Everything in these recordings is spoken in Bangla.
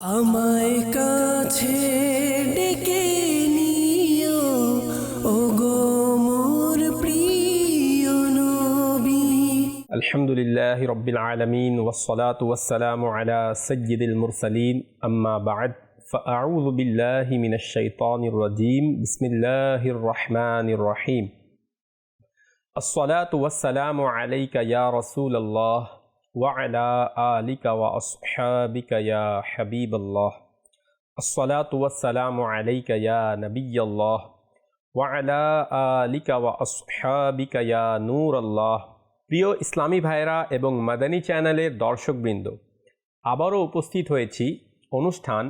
আমায় কাছে ডেকে নিও ও গো মোর প্রিয় নবী الحمد لله رب العالمين والصلاة والسلام على سيد المرسلين أما بعد فأعوذ بالله من الشيطان الرجيم بسم الله الرحمن الرحيم الصلاة والسلام عليك يا رسول الله وعلى آلك وأصحابك يا حبيب الله الصلاة والسلام عليك يا نبي الله وعلى آلك وأصحابك يا نور الله প্রিয় ইসলামী ভাইরা এবং মাদানী চ্যানেলের দর্শকবৃন্দ আবারও উপস্থিত হয়েছি অনুষ্ঠান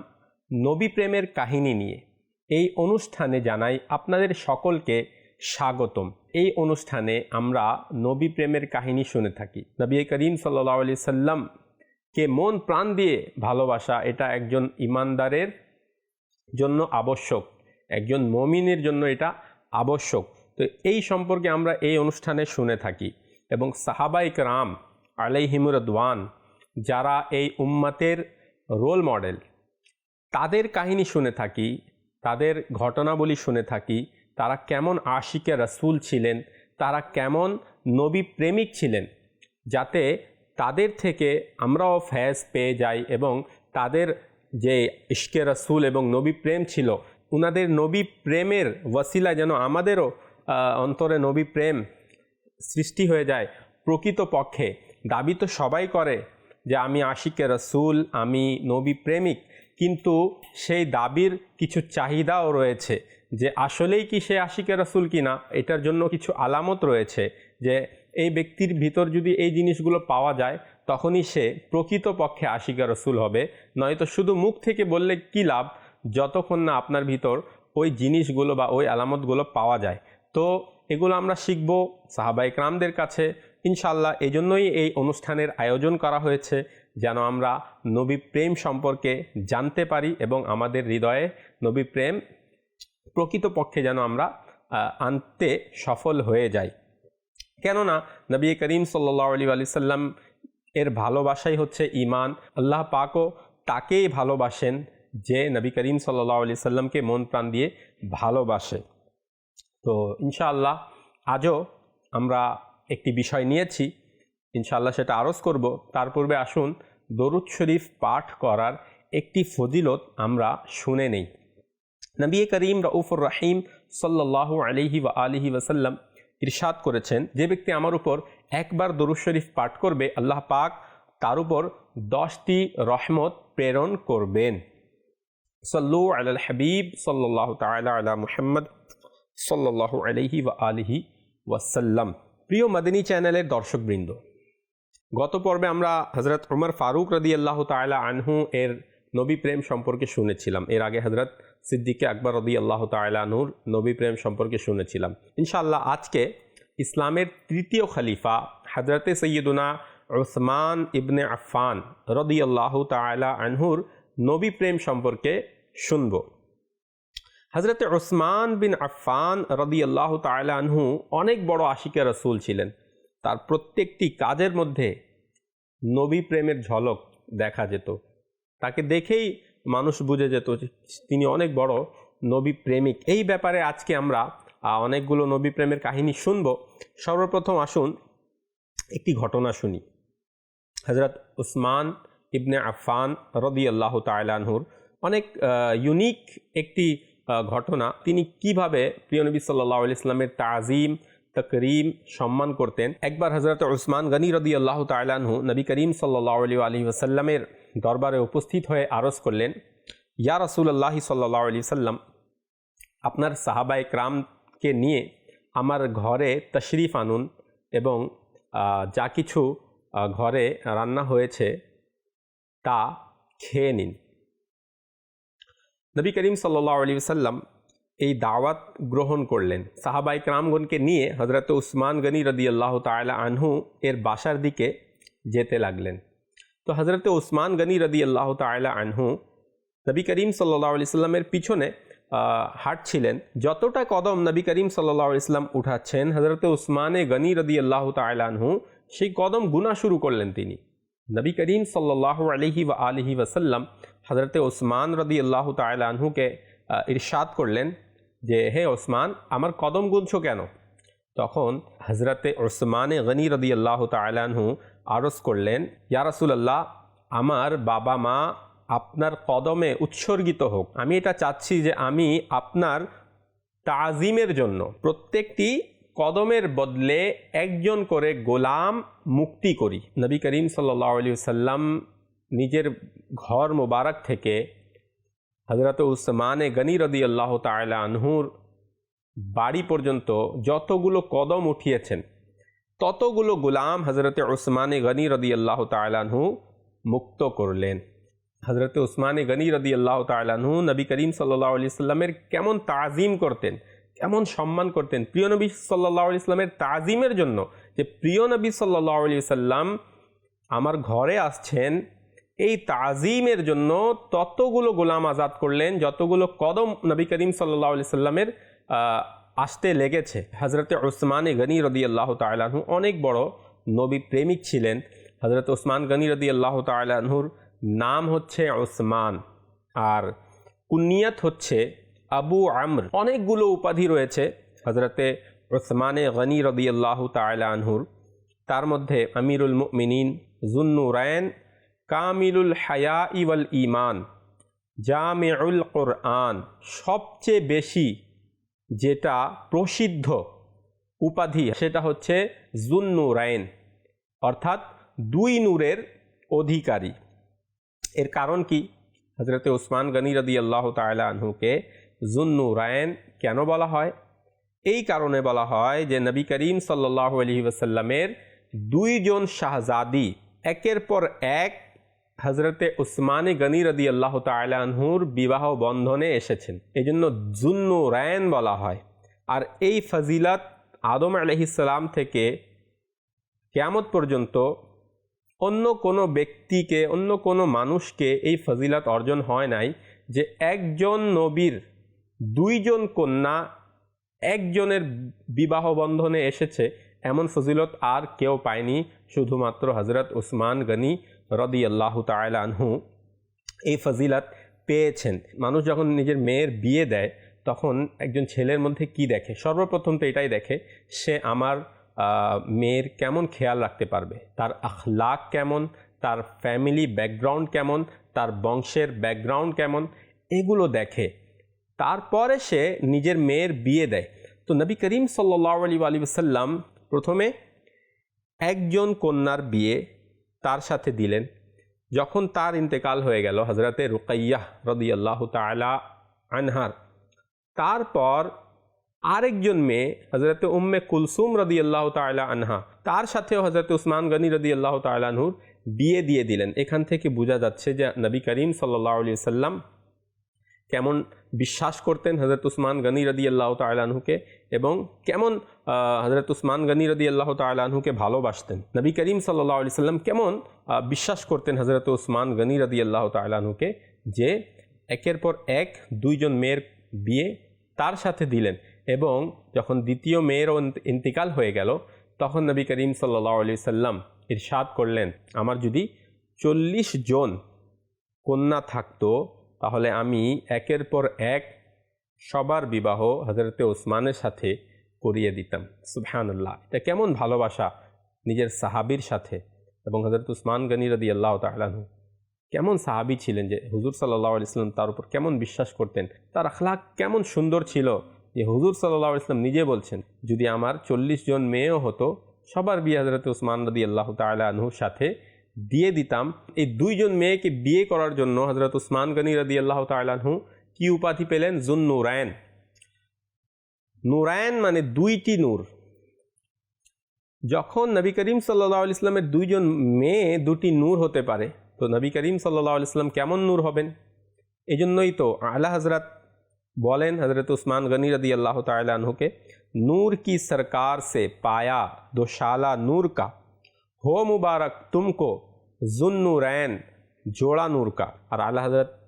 নবী প্রেমের কাহিনী নিয়ে এই অনুষ্ঠানে জানাই আপনাদের সকলকে স্বাগতম। এই অনুষ্ঠানে আমরা নবী প্রেমের কাহিনী শুনে থাকি। নবী করিম সাল্লা আলি সাল্লামকে মন প্রাণ দিয়ে ভালোবাসা, এটা একজন ইমানদারের জন্য আবশ্যক, একজন মমিনের জন্য এটা আবশ্যক। তো এই সম্পর্কে আমরা এই অনুষ্ঠানে শুনে থাকি এবং সাহাবাইক রাম আলাইহিমুরদওয়ান যারা এই উম্মাতের রোল মডেল, তাদের কাহিনী শুনে থাকি, তাদের ঘটনাবলী শুনে থাকি তারা কেমন আশিকে রসুল ছিলেন? তারা কেমন নবী প্রেমিক ছিলেন? যাতে তাদের থেকে আমরাও ফ্যাজ পেয়ে যাই এবং তাদের যে ইশকে রসুল এবং নবী প্রেম ছিল, উনাদের নবী প্রেমের ওয়াসিলা যেন আমাদেরও অন্তরে নবী প্রেম সৃষ্টি হয়ে যায় প্রকৃত পক্ষে দাবি তো সবাই করে যে আমি আশিকে রসুল, আমি নবী প্রেমিক, কিন্তু সেই দাবির কিছু চাহিদাও রয়েছে। যে আসলেই কি সে আশিকে রসুল কিনা, এটার জন্য কিছু আলামত রয়েছে যে এই ব্যক্তির ভিতর যদি এই জিনিসগুলো পাওয়া যায়, তখনই সে প্রকৃত পক্ষে আশিকা রসুল হবে। নয়তো শুধু মুখ থেকে বললে কী লাভ? যতক্ষণ না আপনার ভিতর ওই জিনিসগুলো বা ওই আলামতগুলো পাওয়া যায়। তো এগুলো আমরা শিখব সাহাবাই ক্রামদের কাছে। ইনশাল্লাহ এই জন্যই এই অনুষ্ঠানের আয়োজন করা হয়েছে, যেন আমরা নবী প্রেম সম্পর্কে জানতে পারি এবং আমাদের হৃদয়ে নবী প্রেম প্রকৃতপক্ষে যেন আমরা আনতে সফল হয়ে যাই। কেননা, নবী করিম সাল্লা আলী আলি সাল্লাম এর ভালোবাসাই হচ্ছে ইমান আল্লাহ পাকও তাকেই ভালোবাসেন যে নবী করিম সাল্লা আলি সাল্লামকে মন প্রাণ দিয়ে ভালোবাসে। তো ইনশাআল্লাহ আজও আমরা একটি বিষয় নিয়েছি, ইনশাআল্লাহ সেটা আরজ করব। তার পূর্বে আসুন, দরুদ শরীফ পাঠ করার একটি ফজিলত আমরা শুনে নেই। নবী করিম রউফুর রাহিম সাল্লাহ আলিহি ওয়া আলিহি ওয়াসাল্লাম ইরশাদ করেছেন, যে ব্যক্তি আমার উপর একবার দরুদ শরীফ পাঠ করবে, আল্লাহ পাক তার উপর দশটি রহমত প্রেরণ করবেন। সল্লু আল হাবিব সাল্লাহ তালা আলা মুহাম্মদ সাল্লাহ আলহি ওয়া আলিহি ওয়াসাল্লাম। প্রিয় মাদিনী চ্যানেলের দর্শকবৃন্দ, গত পর্বে আমরা হজরত উমর ফারুক রদি আল্লাহ তালা আনহু এর নবী প্রেম সম্পর্কে শুনেছিলাম। এর আগে হজরত সিদ্দিকে আকবর রদি আল্লাহ তালা আনহুর নবী প্রেম সম্পর্কে শুনেছিলাম। ইনশাআল্লাহ আজকে ইসলামের তৃতীয় খলিফা হজরতে সৈয়দুনা ওসমান ইবনে আফান রদি আল্লাহ তালা আনহুর নবী প্রেম সম্পর্কে শুনব। হজরত ওসমান বিন আফান রদি আল্লাহ আনহু অনেক বড় আশিকা রসুল ছিলেন। তার প্রত্যেকটি কাজের মধ্যে নবী প্রেমের ঝলক দেখা যেত। তাকে দেখেই মানুষ বুঝে যেত তিনি অনেক বড় নবী প্রেমিক। এই ব্যাপারে আজকে আমরা অনেকগুলো নবী প্রেমের কাহিনী শুনব। সর্বপ্রথম আসুন, একটি ঘটনা শুনি। হজরত উসমান ইবনে আফান রদি আল্লাহ তালানহুর অনেক ইউনিক একটি ঘটনা। তিনি কীভাবে প্রিয়নবী সাল্লাহ ইসলামের তাজিম তকরিম সম্মান করতেন। একবার হজরত উসমান গনি রদি আল্লাহ তালানহু নবী করিম সাল্লাহ আলী ওসাল্লামের দরবারে উপস্থিত হয়ে আরজ করলেন, ইয়া রসুল্লাহ সাল্লাহ আলি সাল্লাম আপনার সাহাবায় ক্রামকে নিয়ে আমার ঘরে তশরিফ আনুন এবং যা কিছু ঘরে রান্না হয়েছে তা খেয়ে নিন। নবী করিম সাল্লাহ আলী সাল্লাম এই দাওয়াত গ্রহণ করলেন। সাহাবাই ক্রামগণকে নিয়ে হজরত উসমান গনি রদি আল্লাহ তালা আনহু এর বাসার দিকে যেতে লাগলেন। তো হজরত উসমান গনি রদি আল্লাহ তালা আনহু নবী করিম সাল্লাহ আলি সাল্লামের পিছনে হাঁটছিলেন। যতটা কদম নবী করিম সাল্লাহ ইসলাম উঠাচ্ছেন হজরত উসমানে গনি রদি আল্লাহ আনহু সেই কদম গুণা শুরু করলেন তিনি। নবী করিম সাল্লাহ আলহি ওয়া আলহি ওসাল্লাম হজরতে ওসমান রদি আল্লাহ তালাহুকে ইরশাদ করলেন। যে, হে ওসমান, আমার কদম গুনছো কেন? তখন হজরতে ওসমানে গনি রদি আল্লাহ তালাহু আরজ করলেন ইয়ারসুল্লাহ আমার বাবা মা আপনার কদমে উৎসর্গিত হোক। আমি এটা চাচ্ছি যে আমি আপনার তাজিমের জন্য প্রত্যেকটি কদমের বদলে একজন করে গোলাম মুক্তি করি। নবী করিম সাল্লাহ আলী সাল্লাম নিজের ঘর মোবারক থেকে হজরত উসমানে গনি রদি আল্লাহ আনহুর বাড়ি পর্যন্ত যতগুলো কদম উঠিয়েছেন, ততগুলো গোলাম হজরত উসমানে গনি রদি আল্লাহ তালাহু মুক্ত করলেন। হজরত উসমানে গনি রদি আল্লাহ তালাহু নবী করিম সাল্লাহ আলি সাল্লামের কেমন তাজিম করতেন, কেমন সম্মান করতেন প্রিয় নবী সাল্লাহ আলি সাল্লামের তাজিমের জন্য যে প্রিয় নবী সাল্লাহ সাল্লাম আমার ঘরে আসছেন এই তাজিমের জন্য ততগুলো গোলাম আজাদ করলেন, যতগুলো কদম নবী করিম সাল্লাহ আলি সাল্লামের আসতে লেগেছে। হজরত ওসমানে গনি রদি আল্লাহ তালাহু অনেক বড় নবী প্রেমিক ছিলেন। হজরত ওসমান গনি রদি আল্লাহ তালাহুর নাম হচ্ছে ওসমান আর কুনিয়ত হচ্ছে আবু আমর। অনেকগুলো উপাধি রয়েছে হজরতে ওসমানে গনি রদি আল্লাহ তালাহুর তার মধ্যে আমিরুল মিনীন জুন্নুরায়ন কামিলুল হায়া ইওয়াল ইমান জামেউল কোরআন, সবচেয়ে বেশি যেটা প্রসিদ্ধ উপাধি সেটা হচ্ছে জুন্নুরায়ন অর্থাৎ দুই নূরের অধিকারী। এর কারণ কি? হজরতে ওসমান গনি রদি আল্লাহ তালা আনহুকে জুন্নুরায়ন কেন বলা হয়? এই কারণে বলা হয় যে নবী করিম সাল্লাহ আলহি ওসাল্লামের দুইজন শাহজাদি একের পর এক হজরতে উসমানে গনি রদি আল্লাহ তালাহুর বিবাহ বন্ধনে এসেছেন। এই জন্য জুন্নু রায়ন বলা হয়। আর এই ফজিলত আদম আলহিসাল্লাম থেকে কেয়ামত পর্যন্ত অন্য কোনো ব্যক্তিকে, অন্য কোনো মানুষকে এই ফজিলত অর্জন হয় নাই যে একজন নবীর দুইজন কন্যা একজনের বিবাহ বন্ধনে এসেছে, এমন ফজিলত আর কেউ পায়নি, শুধুমাত্র হজরত উসমান গনি রদি আল্লাহ আনহু এই ফজিলত পেয়েছেন। মানুষ যখন নিজের মেয়ের বিয়ে দেয়, তখন একজন ছেলের মধ্যে কি দেখে? সর্বপ্রথম তো এটাই দেখে, সে আমার মেয়ের কেমন খেয়াল রাখতে পারবে? তার আখলাক কেমন? তার ফ্যামিলি ব্যাকগ্রাউন্ড কেমন? তার বংশের ব্যাকগ্রাউন্ড কেমন? এগুলো দেখে। তারপরে সে নিজের মেয়ের বিয়ে দেয়। তো নবী করিম সাল্লাহ আলী আলী সাল্লাম প্রথমে একজন কন্যার বিয়ে তার সাথে দিলেন। যখন তার ইন্তেকাল হয়ে গেল হজরতে রুকাইয়াহ রদি আল্লাহ তালা আনহার, তারপর আরেকজন মেয়ে হজরত উম্মে কুলসুম রদি আল্লাহ তালা আনহা, তার সাথেও হজরত উসমান গনি রদি আল্লাহ তালাহুর বিয়ে দিয়ে দিলেন। এখান থেকে বোঝা যাচ্ছে যে নবী করিম সাল্লাহ আলিয়া সাল্লাম কেমন বিশ্বাস করতেন হজরত উসমান গনি রদি আল্লাহ তালাহুকে এবং কেমন হজরত উসমান গনি রদি আল্লাহ তালাহুকে ভালোবাসতেন? নবী করিম সাল্লাহ আলি সাল্লাম কেমন বিশ্বাস করতেন হজরত উসমান গনি রদি আল্লাহ তালাহুকে যে একের পর এক দুইজন মেয়ের বিয়ে তার সাথে দিলেন এবং যখন দ্বিতীয় মেয়েরও ইন্তিকাল হয়ে গেল, তখন নবী করিম সাল্লাহ আলি সাল্লাম ইরশাদ করলেন, আমার যদি চল্লিশ জন কন্যা থাকতো তাহলে আমি একের পর এক সবার বিবাহ হজরতে ওসমানের সাথে করিয়ে দিতাম। সুবহানুল্লাহ। এটা কেমন ভালোবাসা নিজের সাহাবির সাথে এবং হজরত উসমান গনি রদি আল্লাহ তালাহু কেমন সাহাবি ছিলেন যে হুজুর সাল্লাহ ইসলাম তার উপর কেমন বিশ্বাস করতেন, তার আখলাক কেমন সুন্দর ছিল যে হুজুর সাল্লাহ ইসলাম নিজে বলছেন, যদি আমার চল্লিশ জন মেয়েও হতো, সবার বিয়ে হজরত উসমান রদি আল্লাহ তালাহুর সাথে দিয়ে দিতাম। এই দুইজন মেয়েকে বিয়ে করার জন্য হজরত উসমান গনি রদি আল্লাহ তালাহু কি উপাধি পেলেন? জুন নুরায়ন। নুরায়ন মানে দুইটি নূর। যখন নবী করিম সাল্লাহ ইসলামের দুইজন মেয়ে দুটি নূর হতে পারে, তো নবী করিম সাল্লাহ ইসলাম কেমন নূর হবেন? এই জন্যই তো আলা হজরত বলেন হজরত উসমান গনি রদি আল্লাহ তালাহুকে নূর কি সরকার সে পায়া দোশালা নূর কা? हो मुबारक तुमको जुन्नूरैन जोड़ा नूर का और आला हजरत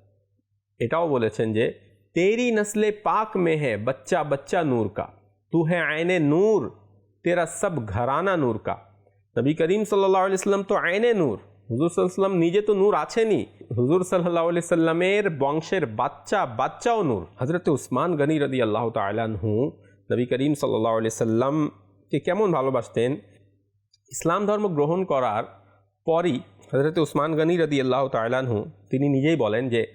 এটাও বলেছেন যে तेरी नस्ल पाक में है बच्चा बच्चा नूर का तू है आयन नूर तेरा सब घराना नूर का नबी करीम सल्लल्लाहु अलैहि वसल्लम तो आयन नूर হুজুর সাল্লাম নিজে তো নূর আছেনই হুজুর সাল্লাহ আলি সাল্লামের বংশের বাচ্চা বাচ্চাও নূর হজরত উসমান গনি রদি আল্লাহ তালানহু নবী করিম সাল্লাহ আলি সাল্লামকে কেমন ভালোবাসতেন ইসলাম ধর্ম গ্রহণ করার পরই হজরত উসমান গনি রদি আল্লাহ তালানহু তিনি নিজেই বলেন যে,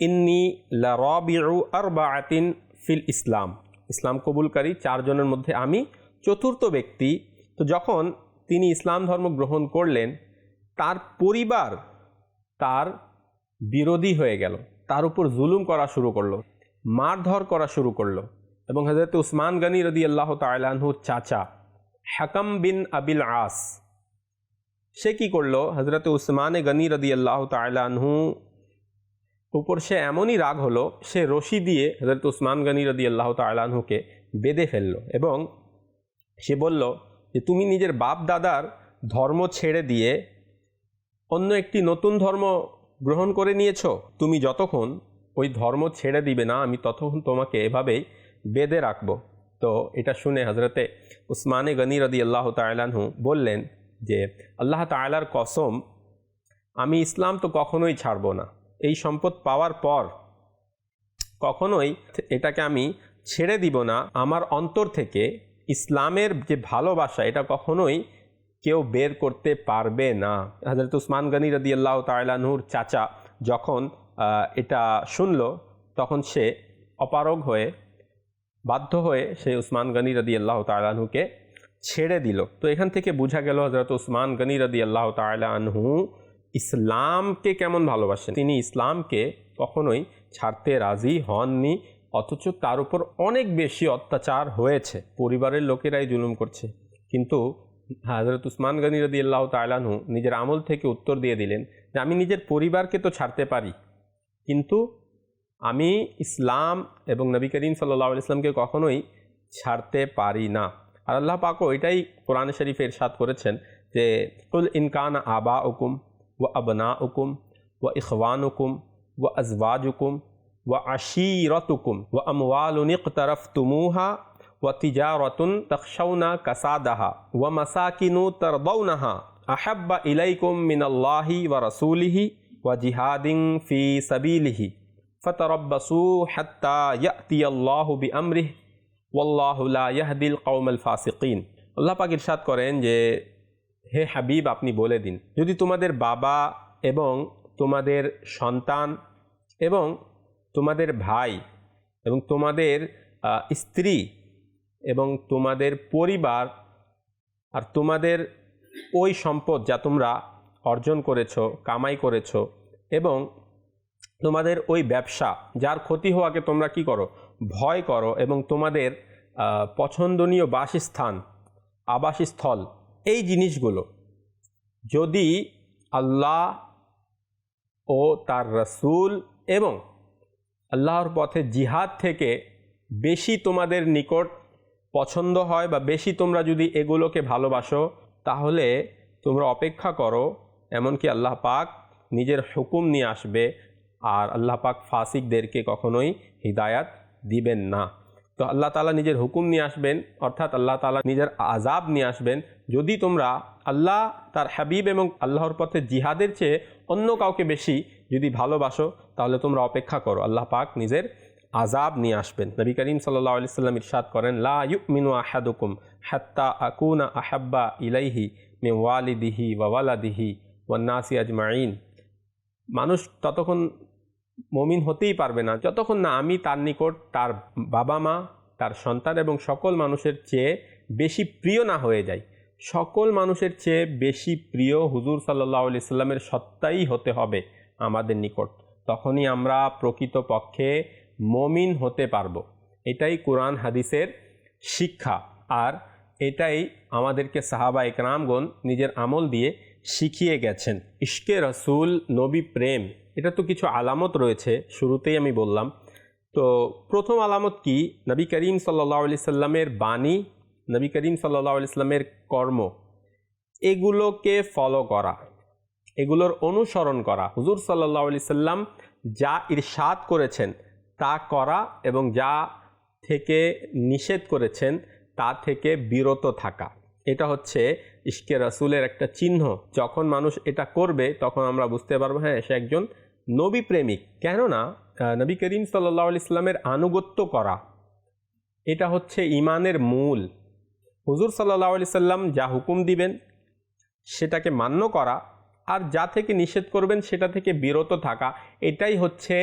ইন্নি লারবিউ আরবাআতিন ফিল ইসলাম। ইসলাম কবুলকারী চারজনের মধ্যে আমি চতুর্থ ব্যক্তি। তো যখন তিনি ইসলাম ধর্ম গ্রহণ করলেন, তার পরিবার তার বিরোধী হয়ে গেল। তার উপর জুলুম করা শুরু করল, মারধর করা শুরু করল। এবং হজরত উসমান গনি রদি আল্লাহ তালাহুর চাচা হাকাম বিন আবিল আস। সে কি করল? হজরত উসমান গনি রদি আল্লাহ তালাহু উপর সে এমনই রাগ হলো, সে রশি দিয়ে হজরত উসমান গনি রদি আল্লাহ তালাহুকে বেঁধে ফেলল এবং সে বলল যে, তুমি নিজের বাপ দাদার ধর্ম ছেড়ে দিয়ে অন্য একটি নতুন ধর্ম গ্রহণ করে নিয়েছ। তুমি যতক্ষণ ওই ধর্ম ছেড়ে দিবে না, আমি ততক্ষণ তোমাকে এভাবেই বেঁধে রাখব। তো এটা শুনে হজরতে উসমানে গনি রদি আল্লাহ তালাহু বললেন যে, আল্লাহ তালার কসম, আমি ইসলাম তো কখনোই ছাড়ব না। এই সম্পদ পাওয়ার পর কখনোই এটাকে আমি ছেড়ে দিব না। আমার অন্তর থেকে ইসলামের যে ভালোবাসা, এটা কখনোই কেউ বের করতে পারবে না। হজরত উসমান গনি রদি আল্লাহ তালাহুর চাচা যখন এটা শুনল, তখন সে অপারগ হয়ে বাধ্য হয়ে সে উসমান গনি রদি আল্লাহ তালাহুকে ছেড়ে দিল। তো এখান থেকে বোঝা গেল হজরত উসমান গনি রদি আল্লাহ তালাহু ইসলামকে কেমন ভালোবাসেন? তিনি ইসলামকে কখনোই ছাড়তে রাজি হননি, অথচ তার উপর অনেক বেশি অত্যাচার হয়েছে। পরিবারের লোকেরাই জুলুম করছে। কিন্তু হাজরত উসমান গনি রদি আল্লাহ তালাহু নিজের আমল থেকে উত্তর দিয়ে দিলেন যে, আমি নিজের পরিবারকে তো ছাড়তে পারি। কিন্তু আমি ইসলাম এবং নবী করিম সাল্লাহ ইসলামকে কখনোই ছাড়তে পারি না আর আল্লাহ পাকও এটাই কোরআন শরীফ এরশাদ করেছেন যে কুল ইনকান আবা উকুম ও আবনা উকুম ও ইখওয়ান উকুম ও আজওয়াজ উকুম ও আশিরতুকুম ও আমওয়ালুন ইকতারাফতুমুহা وتجارة تخشون كسادها ومساكن ترضونها أحب إليكم من الله ورسوله وجهاد في سبيله فتربصوا ফতরব্বাসু হাত্তা ইয়াতিয়াল্লাহু বি আমরিহ ওয়াল্লাহুল্লা ইয়াহদিল কৌমল ফাসিকিন। আল্লাহ পাক ইরশাদ করেন যে, হে হাবিব, আপনি বলে দিন, যদি তোমাদের বাবা এবং তোমাদের সন্তান এবং তোমাদের ভাই এবং তোমাদের স্ত্রী এবং তোমাদের পরিবার আর তোমাদের ওই সম্পদ যা তোমরা অর্জন করেছ, কামাই করেছ এবং তোমাদের ওই ব্যবসা, যার ক্ষতি হওয়াকে তোমরা কি করো? ভয় করো এবং তোমাদের পছন্দনীয় বাসস্থান, আবাসস্থল, এই জিনিসগুলো। যদি আল্লাহ ও তার রসুল এবং আল্লাহর পথে জিহাদ থেকে বেশি তোমাদের নিকট পছন্দ হয় বা বেশি তোমরা যদি এগুলোকে ভালোবাসো, তাহলে তোমরা অপেক্ষা করো, এমনকি আল্লাহ পাক নিজের হুকুম নিয়ে আসবে আর আল্লাহ পাক ফাসিকদেরকে কখনোই হিদায়াত দিবেন না। তো আল্লাহ তালা নিজের হুকুম নিয়ে আসবেন, অর্থাৎ আল্লাহ তালা নিজের আজাব নিয়ে আসবেন। যদি তোমরা আল্লাহ তার হাবিব এবং আল্লাহর পথে জিহাদের চেয়ে অন্য কাউকে বেশি যদি ভালোবাসো, তাহলে তোমরা অপেক্ষা করো। আল্লাহ পাক নিজের আজাব নিয়ে আসবেন। নবী করিম সাল্লাহ আলি সাল্লাম ইরশাদ করেন, লা ইউমিনু আহাদুকুম হাত্তা আকুনা আহাব্বা ইলাইহি মে ওয়ালিদিহি ওয়ালাদিহি ওয়ান্নাসি আজমাইন মানুষ ততক্ষণ মমিন হতেই পারবে না। যতক্ষণ না আমি তার নিকট তার বাবা মা, তার সন্তান এবং সকল মানুষের চেয়ে বেশি প্রিয় না হয়ে যাই। সকল মানুষের চেয়ে বেশি প্রিয় হুজুর সাল্লাহ আলি সাল্লামের সত্তাই হতে হবে আমাদের নিকট। তখনই আমরা প্রকৃত পক্ষে মমিন হতে পারব। এটাই কোরআন হাদিসের শিক্ষা। আর এটাই আমাদেরকে সাহাবা একরামগণ নিজের আমল দিয়ে শিখিয়ে গেছেন। ইশকে রসুল, নবী প্রেম, এটা তো কিছু আলামত রয়েছে, শুরুতেই আমি বললাম। তো প্রথম আলামত কি? নবী করিম সাল্লাহ আলি সাল্লামের বাণী, নবী করিম সাল্লাহ আলি সাল্লামের কর্ম, এগুলোকে ফলো করা, এগুলোর অনুসরণ করা। হুজুর সাল্লাহ আলি সাল্লাম যা ইরশাদ করেছেন, তা করা এবং যা থেকে নিষেধ করেছেন, তা থেকে বিরত থাকা। এটা হচ্ছে ইশকে রাসুলের একটা চিহ্ন। যখন মানুষ এটা করবে, তখন আমরা বুঝতে পারব হ্যাঁ সে একজন নবী প্রেমিক। কেননা নবী করিম সাল্লাহ ইসলামের আনুগত্য করা, এটা হচ্ছে ইমানের মূল। হুজুর সাল্লাহ আলি সাল্লাম যা হুকুম দিবেন, সেটাকে মান্য করা, আর যা থেকে নিষেধ করবেন, সেটা থেকে বিরত থাকা, এটাই হচ্ছে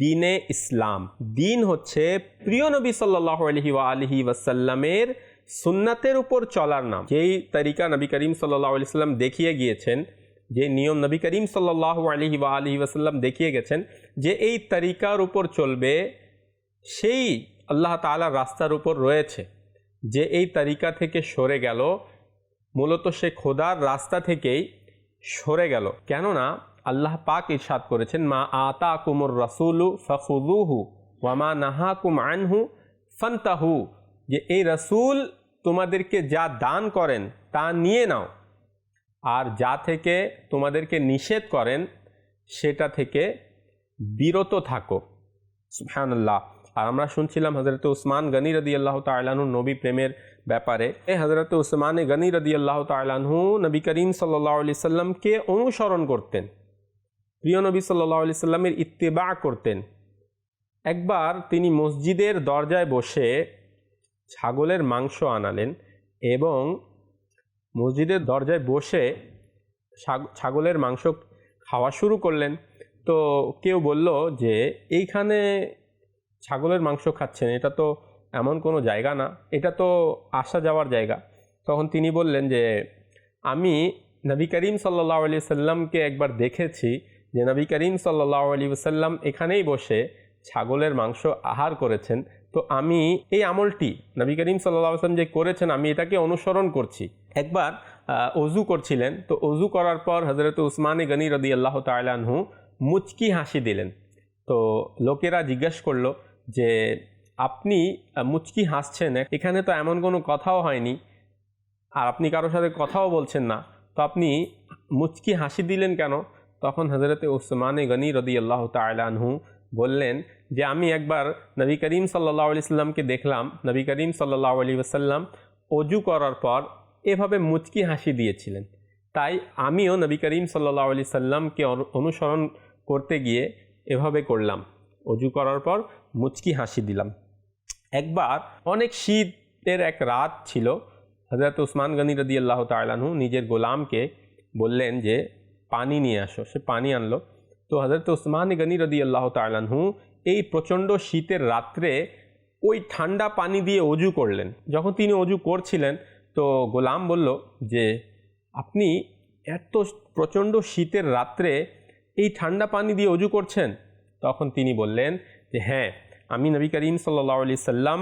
দিনে ইসলাম। দিন হচ্ছে প্রিয় নবী সাল্লাহ আলহি ওয়া আলহি ওয়াসাল্লামের সুন্নাতের উপর চলার নাম। যেই তরিকা নবী করিম সাল্লাহ আলি সাল্লাম দেখিয়ে গিয়েছেন, যে নিয়ম নবী করিম সাল্লাহ আলহি ওয়া আলহি ওয়াসাল্লাম দেখিয়ে গেছেন, যে এই তরিকার উপর চলবে, সেই আল্লাহ তালার রাস্তার উপর রয়েছে। যে এই তারিকা থেকে সরে গেল, মূলত সে খোদার রাস্তা থেকেই সরে গেল। কেননা আল্লাহ পাক ইরশাদ করেছেন, মা আতা কুমুর রাসুলু ফখুদুহু ওয়ামা নাহা কুম আনহু ফান্তাহু। যে এই রাসূল তোমাদেরকে যা দান করেন, তা নিয়ে নাও। আর যা থেকে তোমাদেরকে নিষেধ করেন, সেটা থেকে বিরত থাকো। সুবহানাল্লাহ। আর আমরা শুনছিলাম হজরত উসমান গনি রদি আল্লাহ তালাহু নবী প্রেমের ব্যাপারে। এ হজরত উসমান গনি রদি আল্লাহ তালাহু নবী করিম সাল্লাহ আলি সাল্লামকে অনুসরণ করতেন। প্রিয় নবী সাল্লাহ আলি সাল্লামের ইত্তেবা করতেন। একবার তিনি মসজিদের দরজায় বসে ছাগলের মাংস আনালেন এবং মসজিদের দরজায় বসে ছাগলের মাংস খাওয়া শুরু করলেন। তো কেউ বলল যে, এইখানে ছাগলের মাংস খাচ্ছেন, এটা তো এমন কোনো জায়গা না, এটা তো আসা যাওয়ার জায়গা। তখন তিনি বললেন যে, আমি নবী করিম সাল্লাহ আলি সাল্লামকে একবার দেখেছি যে, নবী করিম সাল্লাহ আলী সাল্লাম এখানেই বসে ছাগলের মাংস আহার করেছেন। তো আমি এই আমলটি নবী করিম সাল্লাহ আসলাম যে করেছেন, আমি এটাকে অনুসরণ করছি। একবার অজু করছিলেন, তো অজু করার পর হজরত উসমানে গনি রদি আল্লাহ তালানহু মুচকি হাসি দিলেন। তো লোকেরা জিজ্ঞেস করল যে, আপনি মুচকি হাসছেন? এখানে তো এমন কোনো কথাও হয়নি। আর আপনি কারোর সাথে কথাও বলছেন না। তো আপনি মুচকি হাসি দিলেন কেন? তখন হজরতে উসমানে গনি রদি আল্লাহ তালানহু বললেন যে আমি একবার নবী করিম সাল্লাহ আলি সাল্লামকে দেখলাম, নবী করিম সাল্লাহ আলী ওসাল্লাম অজু করার পর এভাবে মুচকি হাসি দিয়েছিলেন। তাই আমিও নবী করিম সাল্লাহ আলি সাল্লামকে অনু- অনুসরণ করতে গিয়ে এভাবে করলাম। অজু করার পর মুচকি হাসি দিলাম। একবার অনেক শীতের এক রাত ছিল হজরত উসমান গনি রদি আল্লাহ তালাহু নিজের গোলামকে বললেন যে, পানি নিয়ে আসো। সে পানি আনলো। তো হজরত উসমান গনি রদি আল্লাহ তালাহু এই প্রচণ্ড শীতের রাত্রে ওই ঠান্ডা পানি দিয়ে অজু করলেন। যখন তিনি অজু করছিলেন, তো গোলাম বলল যে, আপনি এত প্রচণ্ড শীতের রাত্রে এই ঠান্ডা পানি দিয়ে অজু করছেন? তখন তিনি বললেন যে হ্যাঁ আমি নবী করিম সাল্লাহ আলি সাল্লাম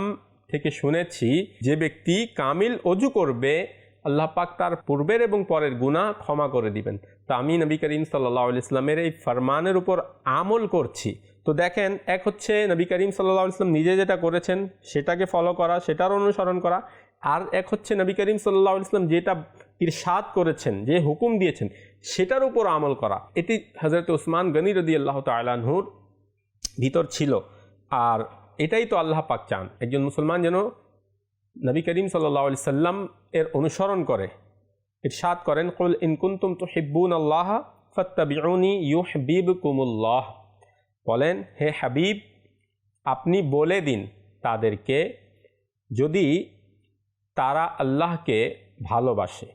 থেকে শুনেছি যে ব্যক্তি কামিল অজু করবে আল্লাহ পাক তার পূর্বের এবং পরের গুণা ক্ষমা করে দিবেন। তো আমি নবী করিম সাল্লাহ আলি ইসলামের এই ফরমানের উপর আমল করছি। তো দেখেন, এক হচ্ছে নবী করিম সাল্লাহ ইসলাম নিজে যেটা করেছেন, সেটাকে ফলো করা, সেটার অনুসরণ করা। আর এক হচ্ছে নবী করিম সাল্লাহ ইসলাম যেটা ইরশাদ করেছেন, যে হুকুম দিয়েছেন, সেটার উপর আমল করা। এটি হজরত ওসমান গনি রদি আল্লাহ তালাহুর ভিতর ছিল। আর এটাই তো আল্লাহ পাক চান। একজন মুসলমান যেন নবী করিম সাল্লাহ সাল্লাম এর অনুসরণ করে। ইরশাদ করেন, কুল ইনকুন্তুম তো হিব্বুন আল্লাহ ফত্তাবিউনি ইউ হাবিব কুমুল্লাহ বলেন, হে হাবিব, আপনি বলে দিন তাদেরকে যদি তারা আল্লাহকে ভালোবাসে,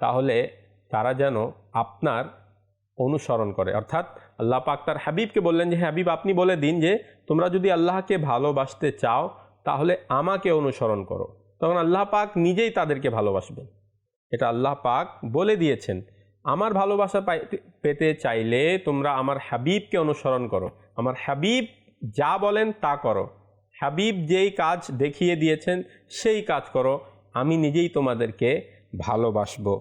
তাহলে তারা যেন আপনার অনুসরণ করে। অর্থাৎ আল্লাহ পাক তার হাবিবকে বললেন যে হাবিব, আপনি বলে দিন যে, তোমরা যদি আল্লাহকে ভালোবাসতে চাও তাহলে আমাকে অনুসরণ করো। তখন আল্লাহ পাক নিজেই তাদেরকে ভালোবাসবেন। এটা আল্লাহ পাক বলে দিয়েছেন, আমার ভালোবাসা পেতে চাইলে তোমরা আমার হাবিবকে অনুসরণ করো। আমার হাবিব যা বলেন তা করো। হাবিব যেই কাজ দেখিয়ে দিয়েছেন, সেই কাজ করো। আমি নিজেই তোমাদেরকে ভালোবাসবো।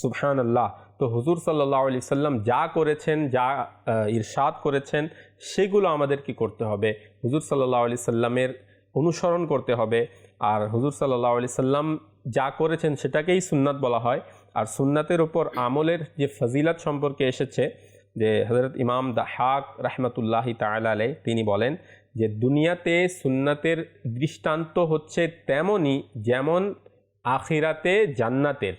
সুবহান আল্লাহ তো হুজুর সাল্লাহ আলি সাল্লাম যা করেছেন, যা ইরশাদ করেছেন, সেগুলো আমাদেরকে করতে হবে। হুজুর সাল্লাহ আলি সাল্লামের অনুসরণ করতে হবে। আর হুজুর সাল্লাহ আলি সাল্লাম যা করেছেন সেটাকেই সুন্নাত বলা হয়। আর সুন্নাতের ওপর আমলের যে ফজিলত সম্পর্কে এসেছে, যে হজরত ইমাম দা দাহাক রহমতুল্লাহি তালাই তিনি বলেন যে দুনিয়াতে সুন্নাতের দৃষ্টান্ত হচ্ছে তেমনই যেমন আখিরাতে জান্নাতের।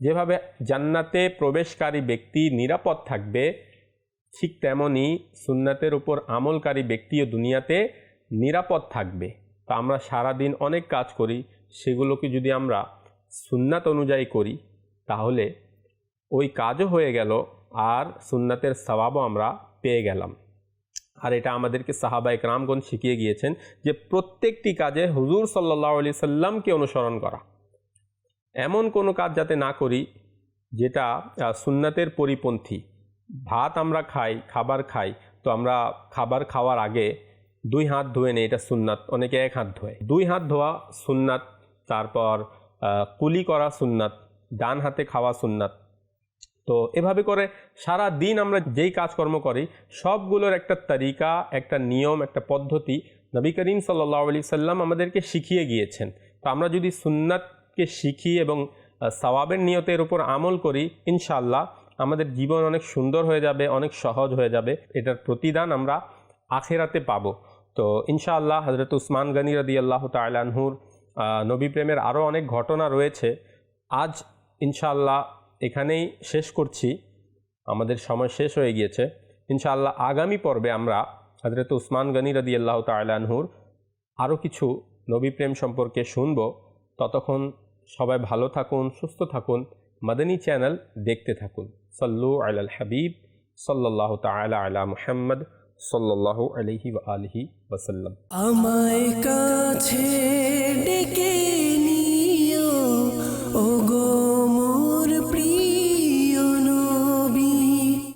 যেভাবে জান্নাতে প্রবেশকারী ব্যক্তি নিরাপদ থাকবে, ঠিক তেমনই সুন্নাতের উপর আমলকারী ব্যক্তিও দুনিয়াতে নিরাপদ থাকবে। তো আমরা সারাদিন অনেক কাজ করি, সেগুলোকে যদি আমরা সুন্নাত অনুযায়ী করি, তাহলে ওই কাজও হয়ে গেল আর সুন্নাতের সবাবও আমরা পেয়ে গেলাম। আর এটা আমাদেরকে সাহাবাইক রামগঞ্জ শিখিয়ে গিয়েছেন যে প্রত্যেকটি কাজে হুজুর সাল্লাহ আলি সাল্লামকে অনুসরণ করা। এমন কোনো কাজ যাতে না করি, যেটা সুন্নাতের পরিপন্থী। ভাত আমরা খাই, খাবার খাই, তো আমরা খাবার খাওয়ার আগে দুই হাত ধুয়ে নেই, এটা সুন্নাত। অনেকে এক হাত ধোয়। দুই হাত ধোয়া সুন্নাত, তারপর কুলি করা সুন্নাত, ডান হাতে খাওয়া সুন্নাত। তো এভাবে করে সারা দিন আমরা যেই কাজকর্ম করি, সবগুলোর একটা তরিকা, একটা নিয়ম, একটা পদ্ধতি নবী করিম সাল্লাহ আলি সাল্লাম আমাদেরকে শিখিয়ে গিয়েছেন। তো আমরা যদি সুন্নাতকে শিখি এবং সওয়াবের নিয়তের উপর আমল করি ইনশাল্লাহ আমাদের জীবন অনেক সুন্দর হয়ে যাবে, অনেক সহজ হয়ে যাবে। এটার প্রতিদান আমরা আখেরাতে পাবো। তো ইনশাআল্লাহ হজরত উসমান গনি রদি আল্লাহ তালানহুর নবী প্রেমের আরও অনেক ঘটনা রয়েছে। আজ ইনশাআল্লাহ এখানেই শেষ করছি। আমাদের সময় শেষ হয়ে গিয়েছে। ইনশাআল্লাহ আগামী পর্বে আমরা হজরত উসমান গনি রদি আল্লাহ তালানহুর আরও কিছু নবী প্রেম সম্পর্কে শুনব। ততক্ষণ সবাই ভালো থাকুন, সুস্থ থাকুন। মাদানী চ্যানেল দেখতে থাকুন। সল্লু আল হাবিব সাল্লাহ তালা আলা মুহাম্মদ। সাল্লাহ আলহি আলহি ওসাল্লাম আমায় কাছে ডেকে